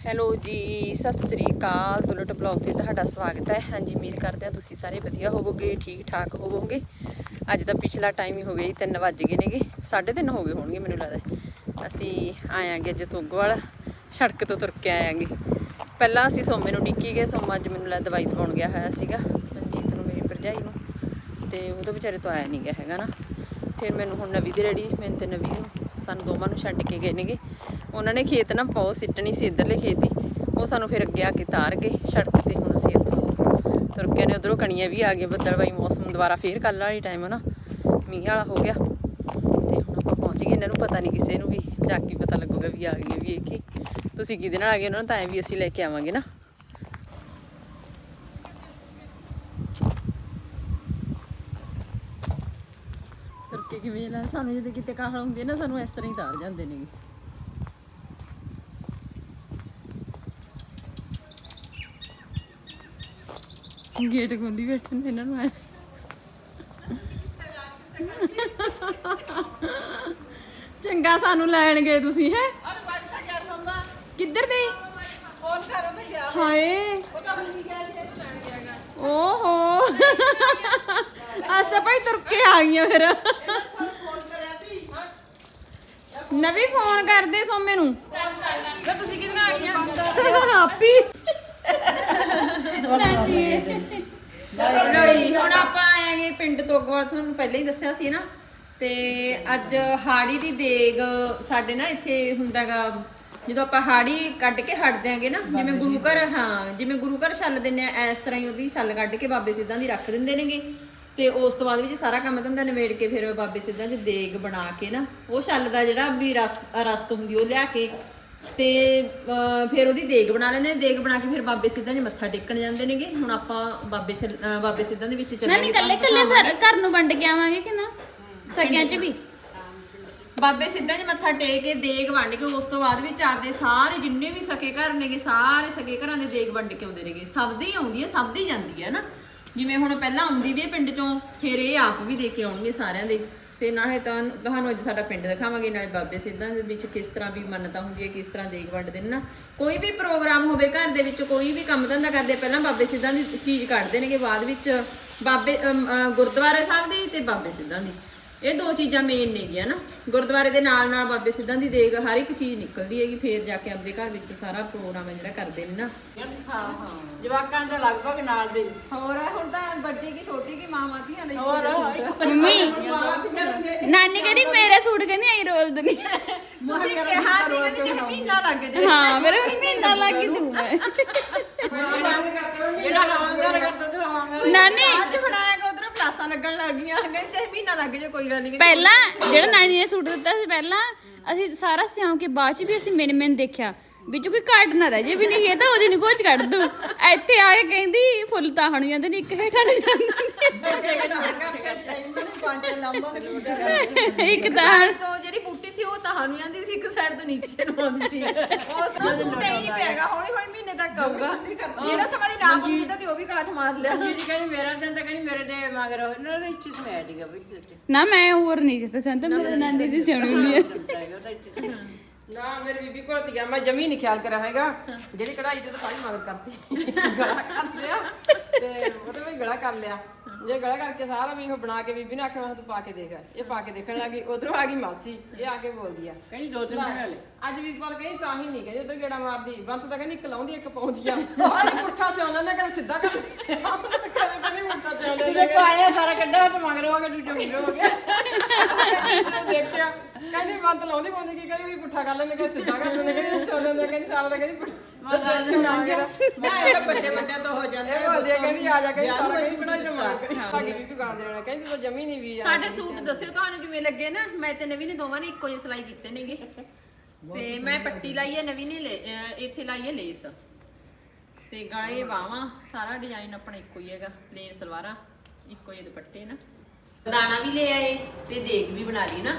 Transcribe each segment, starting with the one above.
Hello ਜੀ, ਸਤਿ ਸ੍ਰੀ ਅਕਾਲ bullet blog ਤੇ ਤੁਹਾਡਾ ਸਵਾਗਤ ਹੈ। ਹਾਂਜੀ, ਉਮੀਦ ਕਰਦੇ ਹਾਂ ਤੁਸੀਂ ਸਾਰੇ ਵਧੀਆ ਹੋਵੋਗੇ ਠੀਕ ਠਾਕ ਹੋਵੋਗੇ। ਅੱਜ ਦਾ ਪਿਛਲਾ ਟਾਈਮ ਹੀ ਹੋ ਗਿਆ ਜੀ 3 ਵੱਜ ਗਏ ਨੇਗੇ 3:30 ਹੋ ਗਏ ਹੋਣਗੇ ਮੈਨੂੰ ਲੱਗਦਾ ਅਸੀਂ ਆਇਆਂਗੇ ਅੱਜ ਤੋਗਵਾਲ, ਸੜਕ ਤੋਂ ਤੁਰ ਕੇ ਆਇਆਂਗੇ। ਪਹਿਲਾਂ ਅਸੀਂ ਸੋਮੇ ਨੂੰ ਡਿੱਕੀ ਗਏ, ਸੋਮਾ ਅੱਜ ਮੈਨੂੰ ਲੱਗਦਾ ਦਵਾਈ ਦਵਾਉਣ ਗਿਆ ਹੋਇਆ ਸੀਗਾ, ਮਨਜੀਤ ਨੂੰ, ਮੇਰੀ ਭਰਜਾਈ ਨੂੰ। ਤੇ ਉਹ ਤਾਂ ਵਿਚਾਰੇ ਤੋਂ ਆਇਆ ਨਹੀਂ ਗਿਆ ਹੈਗਾ ਨਾ। ਫਿਰ ਮੈਨੂੰ ਹੁਣ ਨਵੀਂ ਦੀ ਰੈਡੀ ਮੈਨੂੰ ਤੇ ਨਵੀਂ ਨੂੰ, ਸਾਨੂੰ ਦੋਵਾਂ ਨੂੰ ਛੱਡ ਕੇ ਗਏ ਨੇਗੇ। ਉਹਨਾਂ ਨੇ ਖੇਤ ਨਾ ਬਹੁਤ ਸਿੱਟਣੀ ਸੀ ਇੱਧਰਲੇ ਖੇਤੀ ਉਹ ਸਾਨੂੰ ਫਿਰ ਅੱਗੇ ਆ ਕੇ ਤਾਰ ਗਏ ਸੜਕ ਤੇ ਹੁਣ ਅਸੀਂ ਇੱਥੋਂ। ਤੁਰ ਕੇ ਨੇ ਉਧਰੋਂ ਕਣੀਆਂ ਵੀ ਆ ਗਏ ਬੱਦਲਵਾਈ ਮੌਸਮ ਦੁਬਾਰਾ ਫੇਰ ਕੱਲ੍ਹ ਵਾਲੀ ਟਾਈਮ ਨਾ ਮੀਂਹ ਵਾਲਾ ਹੋ ਗਿਆ। ਤੇ ਹੁਣ ਆਪਾਂ ਪਹੁੰਚ ਗਏ, ਇਹਨਾਂ ਨੂੰ ਪਤਾ ਨਹੀਂ ਕਿਸੇ ਨੂੰ ਵੀ, ਜਾ ਕੇ ਪਤਾ ਲੱਗੂਗਾ ਵੀ ਆ ਗਏ ਵੀ ਇਹ ਕੀ। ਤੁਸੀਂ ਕਿਹਦੇ ਨਾਲ ਆ ਗਏ ਉਹਨਾਂ ਨੂੰ ਤਾਂ ਐਂ ਵੀ ਅਸੀਂ ਲੈ ਕੇ ਆਵਾਂਗੇ ਨਾ। ਤੁਰ ਕੇ ਕਿਵੇਂ ਜਾਣਾ? ਸਾਨੂੰ ਜਦੋਂ ਕਿਤੇ ਕਾਹਲ ਹੁੰਦੀ ਹੈ ਨਾ, ਸਾਨੂੰ ਇਸ ਤਰ੍ਹਾਂ ਹੀ ਤਾਰ ਜਾਂਦੇ ਨੇਗੇ। ਗੇਟ ਖੋਲੀ ਬੈਠੇ ਨੇ ਇਹਨਾਂ ਨੂੰ ਐ। ਚੰਗਾ ਸਾਨੂੰ ਲੈਣ ਗਏ ਤੁਸੀਂ ਹੈ? ਕਿੱਧਰ ਦੇ? ਹਾਏ। ਓਹੋ। ਅਸ ਤਾਂ ਭਾਈ ਤੁਰ ਕੇ ਆ ਗਈਆਂ ਫਿਰ। ਨਵੀਂ ਫੋਨ ਕਰਦੇ ਸੋਮੇ ਨੂੰ। ਤੁਸੀਂ ਕਿਹਨਾਂ ਆ ਗਈਆਂ ਆਪੀ ਨਹੀਂ, ਹੁਣ ਆਪਾਂ ਆਏਗੇ ਪਿੰਡ ਤੋਗਵਾਲ ਤੁਹਾਨੂੰ ਪਹਿਲਾਂ ਹੀ ਦੱਸਿਆ ਸੀ ਨਾ। ਤੇ ਅੱਜ ਹਾੜੀ ਦੀ ਦੇਗ ਸਾਡੇ ਨਾ ਇੱਥੇ ਹੁੰਦਾਗਾ ਜਦੋਂ ਆਪਾਂ ਹਾੜੀ ਕੱਢ ਕੇ ਹਟਦੇ ਆਂਗੇ ਨਾ, ਜਿਵੇਂ ਗੁਰੂ ਘਰ, ਹਾਂ, ਜਿਵੇਂ ਗੁਰੂ ਘਰ ਛੱਲ ਦਿੰਨੇ ਆ ਇਸ ਤਰ੍ਹਾਂ ਹੀ ਉਹਦੀ ਛੱਲ ਕੱਢ ਕੇ ਬਾਬੇ ਸਿੱਧਾਂ ਦੀ ਰੱਖ ਦਿੰਦੇ ਨੇਗੇ। ਤੇ ਉਸ ਤੋਂ ਬਾਅਦ ਵਿੱਚ ਸਾਰਾ ਕੰਮ ਧੰਦਾ ਨਿਬੇੜ ਕੇ ਫਿਰ ਬਾਬੇ ਸਿੱਧਾਂ 'ਚ ਦੇਗ ਬਣਾ ਕੇ ਨਾ, ਉਹ ਛੱਲ ਦਾ ਜਿਹੜਾ ਵੀ ਰਸ, ਰਸਤ ਹੁੰਦੀ ਉਹ ਲਿਆ ਕੇ ਤੇ ਅਹ, ਫਿਰ ਉਹਦੀ ਦੇਗ ਬਣਾ ਲੈਂਦੇ ਨੇ। ਦੇਗ ਬਣਾ ਕੇ ਫਿਰ ਬਾਬੇ ਸਿੱਧਾਂ 'ਚ ਮੱਥਾ ਟੇਕਣ ਜਾਂਦੇ ਨੇਗੇ। ਹੁਣ ਆਪਾਂ ਬਾਬੇ ਚੱਲ- ਅਹ, ਬਾਬੇ ਸਿੱਧਾਂ ਦੇ ਵਿੱਚ ਨਾ ਚੱਲਾਂਗੇ ਨਹੀਂ ਕੱਲੇ ਕੱਲੇ ਘਰ ਘਰ ਨੂੰ ਵੰਡ ਕੇ ਆਵਾਂਗੇ ਕਿ ਨਾ? ਸਕਿਆਂ ਚ ਵੀ? ਬਾਬੇ ਸਿੱਧਾਂ 'ਚ ਮੱਥਾ ਟੇਕ ਕੇ ਦੇਗ ਵੰਡ ਕੇ ਉਸ ਤੋਂ ਬਾਅਦ ਵਿੱਚ ਆਪਦੇ ਸਾਰੇ ਜਿੰਨੇ ਵੀ ਸਕੇ ਘਰ ਨੇਗੇ ਸਾਰੇ ਸਕੇ ਘਰਾਂ ਦੇ ਦੇਗ ਵੰਡ ਕੇ ਆਉਂਦੇ ਨੇਗੇ। ਸਭ ਦੀ ਆਉਂਦੀ ਹੈ ਸਭ ਦੀ ਜਾਂਦੀ ਹੈ ਨਾ। ਜਿਵੇਂ ਹੁਣ ਪਹਿਲਾਂ ਆਉਂਦੀ ਵੀ ਹੈ ਪਿੰਡ 'ਚੋਂ ਫਿਰ ਇਹ ਆਪ ਵੀ ਦੇ ਕੇ ਆਉਣਗੇ ਸਾਰਿਆਂ ਦੇ। ਤੇ ਨਾਲੇ ਤਾਂ ਤੁਹਾਨੂੰ ਅੱਜ ਸਾਡਾ ਪਿੰਡ ਦਿਖਾਵਾਂਗੇ ਨਾਲੇ ਬਾਬੇ ਸਿੱਧਾਂ ਦੇ ਵਿੱਚ ਕਿਸ ਤਰ੍ਹਾਂ ਵੀ ਮੰਨਤਾ ਹੁੰਦੀ ਹੈ ਕਿਸ ਤਰ੍ਹਾਂ ਦੇਗ ਵੰਡਦੇ ਨੇ ਨਾ। ਕੋਈ ਵੀ ਪ੍ਰੋਗਰਾਮ ਹੋਵੇ ਘਰ ਦੇ ਵਿੱਚ ਕੋਈ ਵੀ ਕੰਮ ਧੰਦਾ ਕਰਦੇ ਪਹਿਲਾਂ ਬਾਬੇ ਸਿੱਧਾਂ ਦੀ ਚੀਜ਼ ਕੱਢਦੇ ਨੇਗੇ ਬਾਅਦ ਵਿੱਚ ਬਾਬੇ ਅਮ, ਗੁਰਦੁਆਰੇ ਸਾਹਿਬ ਦੀ ਤੇ ਬਾਬੇ ਸਿੱਧਾਂ ਦੀ। ਇਹ ਦੋ ਚੀਜ਼ਾਂ ਮੇਨ ਨੇਗੀਆਂ ਨਾ। ਗੁਰਦੁਆਰੇ ਦੇ ਨਾਲ ਨਾਲ ਬਾਬੇ ਸਿੱਧਾਂ ਦੀ ਦੇਗ ਹਰ ਇੱਕ ਚੀਜ਼ ਨਿਕਲਦੀ ਹੈਗੀ ਫੇਰ ਜਾ ਕੇ ਆਪਣੇ ਘਰ ਵਿੱਚ ਸਾਰਾ ਪ੍ਰੋਗਰਾਮ ਹੈ ਜਿਹੜਾ ਕਰਦੇ ਨੇ ਨਾ। ਹਾਂ ਹਾਂ। ਜਵਾਕਾਂ ਦਾ ਲਗਭਗ ਨਾਲ ਦੇ। ਹੋਰ ਹੁਣ ਤਾਂ ਵੱਡੀ ਕੀ ਛੋਟੀ ਕੀ ਮਾਂ ਮਾਤੀਆਂ ਦੇ ਹੋਰ ਮੰਮੀ ਨਾਨੀ ਕਹਿੰਦੀ ਮੇਰੇ ਸੂਟ ਕਹਿੰਦੀ ਆਈ ਰੋਲ ਦਨੀ ਤੁਸੀਂ ਕਿਹਾ ਸੀ ਕਹਿੰਦੇ ਜੇ ਮਹੀਨਾ ਲੱਗ ਜਾਏ ਹਾਂ ਮੇਰੇ ਮਹੀਨਾ ਲੱਗ ਦੂ ਮੈਂ। ਜਿਹੜਾ ਲਾਉਂਦਾ ਕਰਦਾ ਤੇ ਲਾਉਂਦਾ ਨਾਨੀ ਅੱਜ ਫੜਾਇਆ ਕਲਾਸਾਂ ਲੱਗਣ ਲੱਗ ਗਈਆਂ। ਕਹਿੰਦੇ ਚਾਹੇ ਮਹੀਨਾ ਲੱਗ ਜਾਏ ਕੋਈ ਗੱਲ ਨਹੀਂ ਪਹਿਲਾਂ ਜਿਹੜਾ ਨਾਨੀ ਨੇ ਸੂਟ ਦਿੱਤਾ ਸੀ ਪਹਿਲਾਂ ਅਸੀਂ ਸਾਰਾ ਸਿਉਂ ਕੇ ਬਾਅਦ ਚ ਵੀ ਅਸੀਂ ਮਿੰਨ ਮਿੰਨ ਦੇਖਿਆ। ਵਿੱਚ ਕੋਈ ਕਾਟ ਨਾ ਰਹਿ ਜੇ ਵੀ ਨਹੀਂ ਇਹ ਤਾਂ ਉਹਦੀ ਨਿਗੋਚ ਕੱਢ ਦੂ ਇੱਥੇ ਆ ਕੇ ਕਹਿੰਦੀ ਫੁੱਲ ਤਾਂ ਹਣ ਜਾਂਦੇ ਨੇ ਇੱਕ ਹੇਠਾਂ ਨੂੰ। ਜਾਂਦੇ ਇੱਕ ਤਾਂ ਤੋਂ ਜਿਹੜੀ ਤਾਂ ਨੂੰ ਜਾਂਦੀ ਸੀ ਇੱਕ ਸਾਈਡ ਤੋਂ ਨੀਚੇ ਨੂੰ ਆਉਂਦੀ ਸੀ। ਉਸ ਤਰ੍ਹਾਂ ਸੂਟ ਹੀ। ਪੈਗਾ ਹੌਲੀ ਹੌਲੀ ਮਹੀਨੇ ਤੱਕ ਆਊਗਾ ਜਿਹੜਾ ਸਮਾਂ ਦੀ ਨਾ ਬੁੱਕੀ ਤਾਂ ਤੇ ਉਹ ਵੀ ਕਾਠ ਮਾਰ ਲਿਆ। ਜੀ ਕਹਿੰਦੀ ਮੇਰਾ ਜੰਦਾ ਕਹਿੰਦੀ ਮੇਰੇ ਦੇ ਮਗਰ ਇਹਨਾਂ ਦੇ ਇੱਥੇ ਸਮੈਟ ਗਿਆ ਬਈ ਨਾ ਮੈਂ ਹੋਰ ਨਹੀਂ ਜਿੱਤੇ ਸੰਤ ਮੇਰੇ ਨਾਨੀ ਦੀ ਸਿਉਣੀ ਹੁੰਦੀ ਹੈ। ਨਾ ਮੇਰੇ ਬੀਬੀ ਕੋਲ ਤੇ ਗਿਆ ਮੈਂ ਜਮੀ ਨਹੀਂ ਖਿਆਲ ਕਰਿਆ ਹੈਗਾ। ਜਿਹੜੀ ਕਢਾਈ ਤੇ ਤਾਂ ਸਾਰੀ ਮਗਰ ਕਰਤੀ। ਗਲਾ ਕਰ ਲਿਆ। ਤੇ ਉਹਦੇ ਵਿੱਚ ਗਲਾ ਕਰ ਲਿਆ। ਜੇ ਗਲਾ ਕਰਕੇ ਸਾਰਾ ਵੀ ਉਹ ਬਣਾ ਕੇ ਬੀਬੀ ਨੇ ਆਖਿਆ ਮੈਂ ਤੂੰ ਪਾ ਕੇ ਦੇਖ ਇਹ ਪਾ ਕੇ ਦੇਖਣ ਲੱਗੀ ਉਧਰੋਂ ਆ ਗਈ ਮਾਸੀ ਇਹ ਆ ਕੇ ਬੋਲਦੀ ਆ। ਕਹਿੰਦੀ ਦੋ ਤਿੰਨ ਦਿਨ ਅੱਜ ਵੀ ਕੋਲ ਕਹਿੰਦੀ ਤਾਂ ਹੀ ਨਹੀਂ ਕਹਿੰਦੀ ਉਧਰ ਗੇੜਾ ਮਾਰਦੀ ਬੰਤ ਤਾਂ ਕਹਿੰਦੀ ਇੱਕ ਲਾਉਂਦੀ ਇੱਕ ਪਾਉਂਦੀ ਆ। ਆਹ ਪੁੱਠਾ ਸਿਆਉਂਦਾ ਨਾ ਕਹਿੰਦਾ ਸਿੱਧਾ ਕਰ ਕਹਿੰਦੀ ਕਹਿੰਦੀ ਪੁੱਠਾ ਸਿਆਉਂਦਾ ਤੇ ਪਾਇਆ ਸਾਰਾ ਕੱਢਿਆ ਤੇ ਮਗਰ ਦੂਜੇ ਮੁੰਡੇ ਹੋ ਦੇਖਿਆ। ਕਹਿੰਦੀ ਬੰਤ ਲਾਉਂਦੀ ਪਾਉਂਦੀ ਕੀ? ਕਹਿੰਦੀ ਵੀ ਪੁੱਠਾ ਕਰ ਲੈਣੇ ਕਹਿੰਦੀ ਸਿੱਧਾ ਕਰ ਲੈਣੇ ਕਹਿੰਦੀ ਸਿਆਉਂਦਾ ਹੁੰਦਾ ਕਹਿੰਦੀ ਸਾਰਾ ਦਾ ਕਹਿੰਦੀ ਪੁੱਠਾ। ਤਾਂ ਵੱਡੇ ਵੱਡਿਆਂ ਤੋਂ ਹੋ ਜਾਂਦਾ ਇਹ ਵਧੀਆ ਕਹਿੰਦੀ ਆ ਜਾ ਕਹਿੰਦੀ ਸਾਰਾ ਕਹਿੰਦੀ ਬਣਾਈ ਤੇ ਮਾਰ ਸਾਡੀ ਵੀ ਗਾਣ ਦੇਣਾ ਕਹਿੰਦੀ ਤੂੰ ਜਮੀ ਨਹੀਂ ਵੀ ਸਾਡੇ ਸੂਟ ਦੱਸਿਓ ਤੁਹਾਨੂੰ ਕਿਵੇਂ ਲੱਗੇ ਨਾ? ਮੈਂ ਤੇ ਨਵੀ ਨੇ ਦੋਵਾਂ ਨੇ ਇੱਕੋ ਜਿਹੇ ਸਿਲਾਈ ਕੀਤੇ ਨੇਗੇ। ਤੇ ਮੈਂ ਪੱਟੀ ਲਾਈ ਹੈ ਨਵੀ ਨੇ ਇੱਥੇ ਲਾਈ ਹੈ ਲੇਸ। ਤੇ ਗਲੇ ਬਾਹਾਂ ਸਾਰਾ ਡਿਜ਼ਾਈਨ ਆਪਣਾ ਇੱਕੋ ਹੀ ਹੈਗਾ ਪਲੇਨ ਸਲਵਾਰਾਂ ਇੱਕੋ ਜਿਹੇ ਦੁਪੱਟੇ ਨਾ। ਦਾਣਾ ਵੀ ਲੈ ਆਏ ਤੇ ਦੇਗ ਵੀ ਬਣਾ ਲਈ ਨਾ।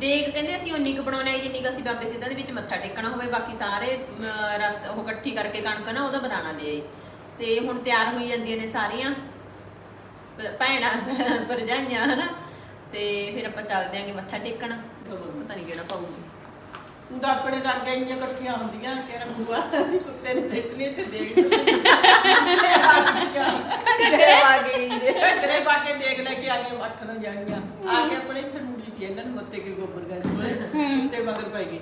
ਦੇਗ ਕਹਿੰਦੇ ਅਸੀਂ ਉਨੀ ਕੁ ਬਣਾਉਣਾ ਹੈ ਜਿੰਨੀ ਕੁ ਅਸੀਂ ਬਾਬੇ ਸਿੱਧਾਂ ਦੇ ਵਿੱਚ ਮੱਥਾ ਟੇਕਣਾ ਹੋਵੇ ਬਾਕੀ ਸਾਰੇ ਅਮ, ਰਸਤ ਉਹ ਇਕੱਠੀ ਕਰਕੇ ਕਣਕ ਨਾ ਉਹਦਾ ਬਦਾਣਾ ਲੈ ਆਏ। ਤੇ ਹੁਣ ਤਿਆਰ ਹੋਈ ਜਾਂਦੀਆਂ ਨੇ ਸਾਰੀਆਂ। ਭੈਣਾਂ ਭਰਜਾਈਆਂ ਹਨਾ। ਤੇ ਫਿਰ ਆਪਾਂ ਚੱਲਦੇ ਆਂਗੇ ਮੱਥਾ ਟੇਕਣ। ਪਤਾ ਨਹੀਂ ਕਿਹੜਾ ਪਾਉਂਗੀ ਆਪਣੇ ਨਾਲ ਗਈਆਂ ਇਕੱਠੀਆਂ ਹੁੰਦੀਆਂ ਕਿ ਰੰਗੂਆ ਕੁੱਤੇ ਨੇ ਸਿੱਟਨੇ ਤੇ ਦੇਖ ਘਰੇ ਆ ਗਈ ਕਰੇ ਪਾ ਕੇ ਦੇਖ ਲੈ ਕੇ ਆ ਕੇ ਅੱਠ ਨੂੰ ਜਾਣੀਆਂ। ਆ ਕੇ ਆਪਣੇ ਇੱਥੇ ਮੁੜੀ ਦੀ ਇਹਨਾਂ ਨੂੰ ਉੱਤੇ ਕੇ ਗੋਬਰ ਗੈਸ ਕੋਲੇ ਤੇ ਮਗਰ ਪੈ ਗਏ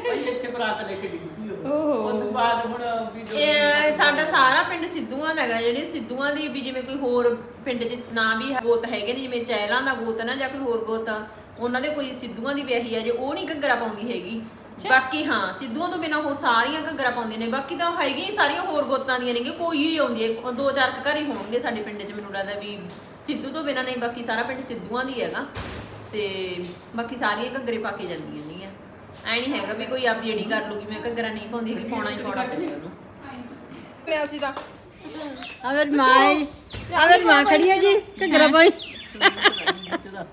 ਭਈ ਇੱਥੇ ਬਰਾਤ ਲੈ ਕੇ ਡਿੱਗ ਪਈ ਉਹ। ਉਸ ਤੋਂ ਬਾਅਦ ਹੁਣ ਵੀਡੀਓ ਇਹ ਸਾਡਾ ਸਾਰਾ ਪਿੰਡ ਸਿੱਧੂਆਂ ਦਾ ਹੈਗਾ ਜਿਹੜੇ ਸਿੱਧੂਆਂ ਦੀ ਵੀ ਜਿਵੇਂ ਕੋਈ ਹੋਰ ਪਿੰਡ 'ਚ ਨਾ ਵੀ ਗੋਤ ਹੈਗੇ ਨੇ ਜਿਵੇਂ ਚੈਲਾਂ ਦਾ ਗੋਤ ਨਾ ਜਾਂ ਕੋਈ ਹੋਰ ਗੋਤ ਉਹਨਾਂ ਦੇ ਕੋਈ ਸਿੱਧੂਆਂ ਦੀ ਵਿਆਹੀ ਆ ਜੇ ਉਹ ਨਹੀਂ ਘੱਗਰਾ ਪਾਉਂਦੀ ਹੈਗੀ ਬਾਕੀ ਹਾਂ ਸਿੱਧੂਆਂ ਤੋਂ ਬਿਨਾ ਹੋਰ ਸਾਰੀਆਂ ਘੱਗਰਾ ਪਾਉਂਦੀਆਂ ਨੇ। ਬਾਕੀ ਤਾਂ ਹੈਗੀ ਸਾਰੀਆਂ ਹੋਰ ਗੋਤਾਂ ਦੀਆਂ ਨੇਗੇ ਕੋਈ ਹੀ ਆਉਂਦੀ ਹੈ। ਦੋ ਚਾਰ ਕੁ ਘਰ ਹੀ ਹੋਣਗੇ ਸਾਡੇ ਪਿੰਡ 'ਚ ਮੈਨੂੰ ਲੱਗਦਾ ਵੀ ਸਿੱਧੂ ਤੋਂ ਬਿਨਾ ਨਹੀਂ ਬਾਕੀ ਸਾਰਾ ਪਿੰਡ ਸਿੱਧੂਆਂ ਦੀ ਹੈਗਾ। ਤੇ ਬਾਕੀ ਸਾਰੀਆਂ ਘੱਗਰੇ ਪਾ ਕੇ ਜਾਂਦੀਆਂ ਨੇਗੀਆਂ। ਐ ਨਹੀਂ ਹੈਗਾ ਵੀ ਕੋਈ ਆਪਦੀ ਅੜੀ ਕਰ ਲੂਗੀ ਮੈਂ ਘੱਗਰਾ ਨਹੀਂ ਪਾਉਂਦੀ ਹੈਗੀ ਪਾਉਣਾ ਹੀ ਪਾਉਣਾ। ਪਊਗਾ ਉਹਨੂੰ ਨੇ ਅਸੀਂ ਤਾਂ। ਅਮਰ ਮਾਂ ਅਮਰ ਮਾਂ ਖੜੀ ਹੈ ਜੀ ਘਗਰਾ ਪਾਈ।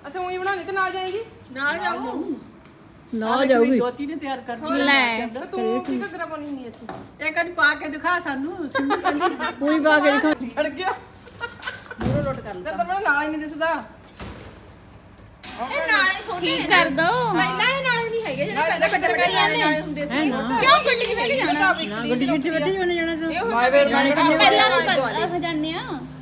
ਅਸੀਂ ਉਹੀ ਬਣਾਉਣੀ ਤੇ ਨਾਲ ਜਾਏਗੀ? ਨਾਲ ਜਾਓ ਨਾ ਜਾਊਗੀ। ਦੋਤੀ ਨੇ ਤਿਆਰ ਕਰ ਦਿੱਤੀ ਲੈ ਤੇ ਕੀ ਘੱਗਰਾ ਪਾਉਣੀ ਹੁੰਦੀ ਇੱਥੇ? ਇਹ ਕਦੀ ਪਾ ਕੇ ਦਿਖਾ ਸਾਨੂੰ ਸਿੰਮੀ ਕਹਿੰਦੀ ਕੋਈ ਪਾ ਕੇ ਦਿਖਾ। ਛੜ ਗਿਆ। ਮੂਰੋ ਲੋਟ ਕਰ ਲੈ ਤਾਂ ਮੈਨੂੰ ਨਾਲ ਹੀ ਨਹੀਂ ਦਿਸਦਾ। ਇਹ ਨਾਲੇ ਛੋਟੇ ਠੀਕ ਕਰ ਦੋ। ਪਹਿਲਾਂ ਇਹ ਨਾਲੇ ਨਹੀਂ ਹੈਗੇ ਜਿਹੜੇ ਪਹਿਲਾਂ ਕੱਟਰ ਕਰੀਆਂ ਨਾਲੇ ਹੁੰਦੇ ਸੀ। ਕਿਉਂ ਗੱਡੀ ਜਾਣਾ? ਨਾ ਕਿੱਥੇ ਬੈਠੇ ਉਹਨੇ ਜਾਣਾ ਤੂੰ। ਪਹਿਲਾਂ ਅਸੀਂ ਜਾਂਦੇ ਆ।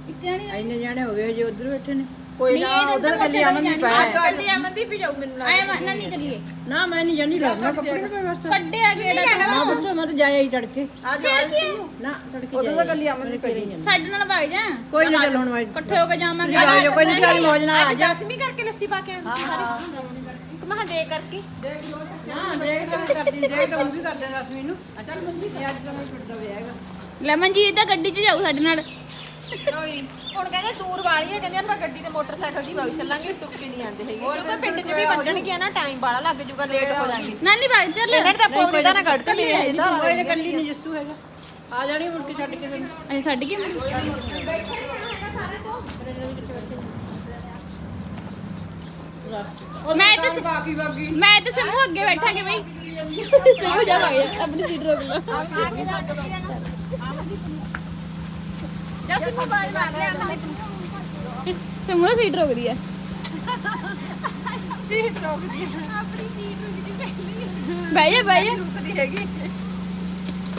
ਇੱਕ ਜਾਣੀ ਇੰਨੇ ਜਾਣੇ ਹੋ ਗਏ ਜੇ ਉਧਰ ਬੈਠੇ ਨੇ। ਕੋਈ ਨਾ ਇਹ ਉਧਰ ਕੱਲੀ ਅਮਨ ਦੀ ਪੈ ਕੱਲੀ ਅਮਨਦੀਪ ਹੀ ਜਾਊ ਮੈਨੂੰ ਆਏ ਨਾ ਨਹੀਂ ਚੱਲੀਏ। ਨਾ ਮੈਂ ਨਹੀਂ ਜਾਣੀ ਲੱਗਣਾ ਕੱਪੜੇ ਨਾ ਪੈ ਬਸ ਕੱਢੇ ਆ ਗੇੜਾ ਨਾ ਬੱਚੋ ਮੈਂ ਤਾਂ ਜਾਇਆ ਹੀ ਤੜਕੇ। ਆ? ਨਾ ਤੜਕੇ ਜਾਇਆ ਕੱਲੀ ਅਮਨ ਦੀ ਪਈ ਸਾਡੇ ਨਾਲ ਭਾਗ ਜਾ। ਕੋਈ ਨਾ ਚੱਲ ਹੁਣ ਮੈਂ ਇਕੱਠੇ ਹੋ ਕੇ ਜਾਵਾਂਗੇ ਆ ਜਾ ਕੋਈ ਨਹੀਂ ਚੱਲ ਮੌਜ ਨਾਲ ਆ ਜਾ। ਦਸਵੀਂ ਕਰਕੇ ਲੱਸੀ ਪਾ ਕੇ ਤੁਸੀਂ ਸਾਰੇ। ਇੱਕ ਮਹਾ ਦੇ ਕਰਕੇ। ਨਾ ਦੇਖ ਲੈ ਕਰਦੀ ਦੇਖ ਤਾਂ ਉਹ ਵੀ ਕਰਦੇ ਮੈਨੂੰ ਚੱਲ ਮੰਮੀ ਤੇ ਅੱਜ ਤਾਂ ਮੈਂ ਛੁੱਟਦਾ ਵਿਆਹਗਾ ਲੈਮਨ ਜੀ ਤਾਂ ਗੱਡੀ 'ਚ ਜਾਊ ਸਾਡੇ ਨਾਲ। ਲੋਈ ਹੁਣ ਕਹਿੰਦੇ ਦੂਰ ਵਾਲੀ ਹੈ ਕਹਿੰਦੇ ਆਪਾਂ ਗੱਡੀ ਤੇ ਮੋਟਰਸਾਈਕਲ ਦੀ ਵਗ ਚੱਲਾਂਗੇ ਤੁਰ ਕੇ ਨਹੀਂ ਆਉਂਦੇ ਹੈਗੇ। ਕਿਉਂਕਿ ਪਿੰਡ 'ਚ ਵੀ ਵੰਡਣਗੇ ਨਾ ਟਾਈਮ ਬਾਲਾ ਲੱਗ ਜਾਊਗਾ ਲੇਟ ਹੋ ਜਾਣਗੇ। ਨਾਨੀ ਭਾਗ ਚੱਲ। ਇਹਨਾਂ ਨੇ ਤਾਂ ਪੌਦੇ ਦਾ ਨਾ ਕੱਢ ਤੇ ਲਿਆ ਇਹਦਾ ਕੋਈ ਨਾ ਕੱਲੀ ਨਹੀਂ ਜੱਸੂ ਹੈਗਾ। ਆ ਜਾਣੀ ਮੁੜ ਕੇ ਛੱਡ ਕੇ ਤੈਨੂੰ। ਅਸੀਂ ਛੱਡ ਕੇ? ਮੈਂ ਤੇ ਬਾਕੀ ਬਾਕੀ ਮੈਂ ਤੇ ਸਮੂਹ ਅੱਗੇ ਬੈਠਾਂਗੇ ਬਈ ਸਮੂਹ ਜਾ ਜਾ ਆਪਣੀ ਸੀਟ ਰੋਕ ਲਓ ਜੈਸੇ ਮੋਬਾਈਲ ਮਾਰ ਲਿਆ ਅਮਨ ਸਮੂਹ ਸੀਟ ਰੋਕਦੀ ਹੈ। ਸੀਟ ਰੋਕਦੀ ਆਪਣੀ ਸੀਟ ਰੁਕਦੀ ਪਹਿਲੀ ਬਹਿ ਜਾ ਬਹਿ ਜਾ। ਰੁਕਦੀ ਹੈਗੀ।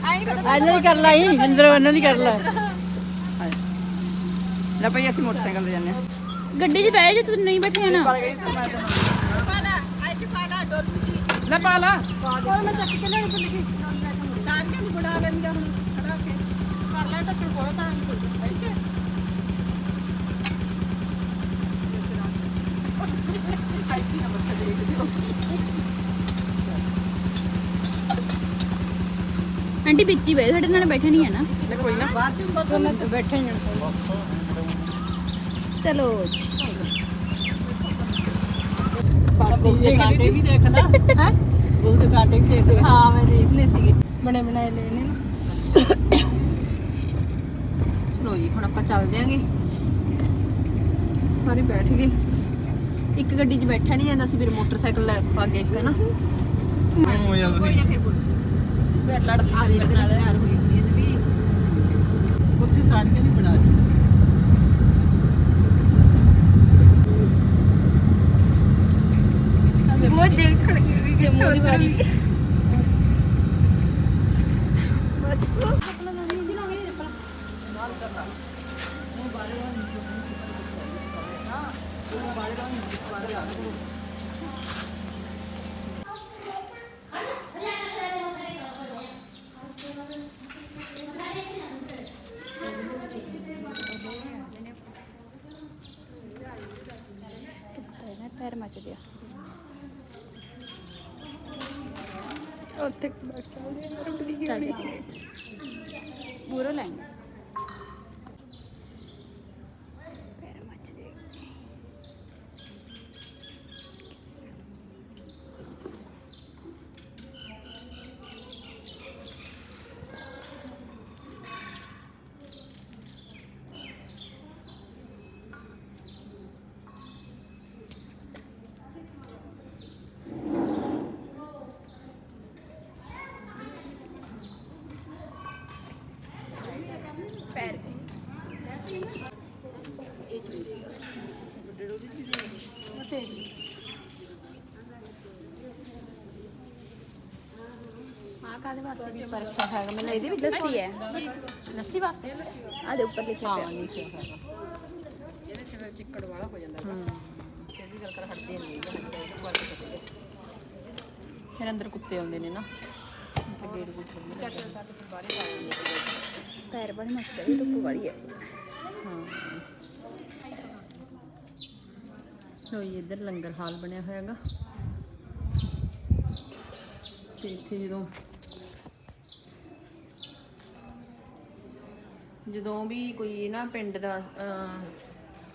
ਆਈ ਨਹੀਂ ਕਰ ਲਾਈ ਇੰਦਰ ਉਹਨਾਂ ਦੀ ਕਰ ਲੈ। ਲੈ ਭਈ ਅਸੀਂ ਮੋਟਰਸਾਈਕਲ ਤੇ ਜਾਂਦੇ ਆ ਗੱਡੀ 'ਚ ਬਹਿ ਜਾ ਤੂੰ ਨਹੀਂ ਬੈਠੇ ਜਾਣਾ ਪਾਣਾ ਅੱਜ ਪਾਣਾ ਡੋਲੂ ਜੀ। ਲੈ ਪਾ ਲਾ ਕੋਈ ਮੈਂ ਚੱਕ ਕੇ ਲੈ ਉੱਪਰ ਲਿਖੀ ਤਾਂ ਕਿ ਨੂੰ ਬਣਾ ਲੈਂਦਾ ਹੁਣ ਖੜਾ ਕੇ। ਆਂਟੀ ਵਿੱਚ ਹੀ ਬਹਿ ਸਾਡੇ ਨਾਲ ਬੈਠੇ ਨਹੀਂ ਹੈ ਨਾ। ਕੋਈ ਨਾ ਬੈਠੇ ਜਣ ਚਲੋ ਬਹੁਤ ਕਾਂਟੇ ਵੀ ਦੇਖਣਾ ਹੈ? ਬਹੁਤ ਕਾਂਟੇ ਵੀ ਦੇਖ ਹਾਂ ਮੈਂ ਦੇਖ ਲਏ ਸੀਗੇ। ਬਣੇ ਬਣਾਏ ਲੈ ਨੇ। ਚਲੋ ਜੀ ਹੁਣ ਆਪਾਂ ਚੱਲਦੇ ਆਂਗੇ। ਸਾਰੇ ਬੈਠ ਗਏ। ਇੱਕ ਗੱਡੀ 'ਚ ਬੈਠਾ ਨਹੀਂ ਜਾਂਦਾ ਸੀ ਫਿਰ ਮੋਟਰਸਾਈਕਲ ਲੈ ਪਾ ਕੇ ਇੱਕ ਨਾ? ਕੋਈ ਨਾ ਫਿਰ ਬੋਲ। ਫਿਰ ਲੜ ਆ ਦੇ ਨਾਲ ਤਿਆਰ ਹੋਈ ਹੋਈ ਹੈ ਵੀ। ਉੱਥੇ ਸਾਰੀਆਂ ਨਹੀਂ ਬਣਾ ਦਿੱਤੀ। ਬਹੁਤ ਦੇਖ ਖੜ ਕੇ ਗਈ ਜੰਮੂ ਦੀ ਵਾਰੀ ਪੈਰ ਮੱਚ ਗਿਆ ਉੱਥੇ ਚੱਲ ਪੂਰਾ ਲੈਂਗੇ ਕਾਦੇ ਵਾਸਤੇ ਵੀ ਪਰਖਿਆ ਹੈਗਾ ਮੈਨੂੰ ਇਹਦੇ ਵਿੱਚ ਲੱਸੀ ਹੈ। ਲੱਸੀ। ਵਾਸਤੇ? ਆ ਦੇ ਉੱਪਰ ਲਿਖਿਆ ਹਾਂ ਪਿਆ ਲਿਖਿਆ ਹੈਗਾ ਇਹਦੇ ਚ ਫਿਰ ਚਿੱਕੜ ਵਾਲਾ ਹੋ ਜਾਂਦਾ ਹੂੰ। ਫਿਰ ਵੀ ਗੱਲ ਕਰ ਹਟਦੇ ਨਹੀਂ ਹੈਗੇ ਹਟਦੇ ਇਹਦੇ ਕੋਲ ਹਟਦੇ ਫਿਰ ਅੰਦਰ ਕੁੱਤੇ ਆਉਂਦੇ ਨੇ ਨਾ। ਤੇ ਗੇਟ ਗੁੱਟ। ਚੱਕ ਚੱਕ ਕੇ ਬਾਹਰ ਹੀ। ਪੈਰ ਬੜੀ ਮਸਤ ਹੈ ਧੁੱਪ ਵਾਲੀ ਹੈ। ਹਾਂ। ਲੋ ਜੀ ਇੱਧਰ ਲੰਗਰ ਹਾਲ ਬਣਿਆ ਹੋਇਆ ਹੈਗਾ ਤੇ ਇੱਥੇ ਜਦੋਂ ਜਦੋਂ ਵੀ ਕੋਈ ਨਾ ਪਿੰਡ ਦਾ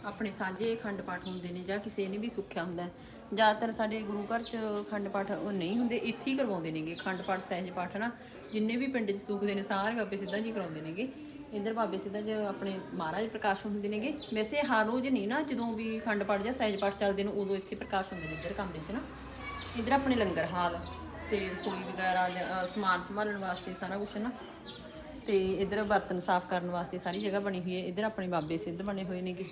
ਆਪਣੇ ਸਾਂਝੇ ਖੰਡ ਪਾਠ ਹੁੰਦੇ ਨੇ ਜਾਂ ਕਿਸੇ ਨੇ ਵੀ ਸੁੱਖਿਆ ਹੁੰਦਾ ਜ਼ਿਆਦਾਤਰ ਸਾਡੇ ਗੁਰੂ ਘਰ ਚ ਖੰਡ ਪਾਠ ਉਹ ਨਹੀਂ ਹੁੰਦੇ ਇੱਥੇ ਹੀ ਕਰਵਾਉਂਦੇ ਨੇਗੇ ਖੰਡ ਪਾਠ ਸਹਿਜ ਪਾਠ ਨਾ ਜਿੰਨੇ ਵੀ ਪਿੰਡ ਚ ਸੁੱਖਦੇ ਨੇ ਸਾਰੇ ਬਾਬੇ ਸਿੱਧਾ ਜੀ ਕਰਾਉਂਦੇ ਨੇਗੇ। ਇੱਧਰ ਬਾਬੇ ਸਿੱਧਾ ਜੀ ਆਪਣੇ ਮਹਾਰਾਜ ਪ੍ਰਕਾਸ਼ ਹੁੰਦੇ ਨੇਗੇ। ਵੈਸੇ ਹਰ ਰੋਜ਼ ਨਹੀਂ ਨਾ ਜਦੋਂ ਵੀ ਖੰਡ ਪਾਠ ਜਾਂ ਸਹਿਜ ਪਾਠ ਚੱਲਦੇ ਨੇ ਉਦੋਂ ਇੱਥੇ ਪ੍ਰਕਾਸ਼ ਹੁੰਦੇ ਨੇ ਇੱਧਰ ਕਮਰੇ 'ਚ ਨਾ। ਇੱਧਰ ਆਪਣੇ ਲੰਗਰ ਹਾਲ ਤੇ ਰਸੋਈ ਵਗੈਰਾ ਜਾਂ, ਸਮਾਨ ਸੰਭਾਲਣ ਵਾਸਤੇ ਸਾਰਾ ਕੁਝ ਨਾ ਤੇ ਇੱਧਰ ਬਰਤਨ ਸਾਫ਼ ਕਰਨ ਵਾਸਤੇ ਸਾਰੀ ਜਗ੍ਹਾ ਬਣੀ ਹੋਈ ਹੈ। ਇੱਧਰ ਆਪਣੇ ਬਾਬੇ ਸਿੱਧ ਬਣੇ ਹੋਏ ਨੇਗੇ।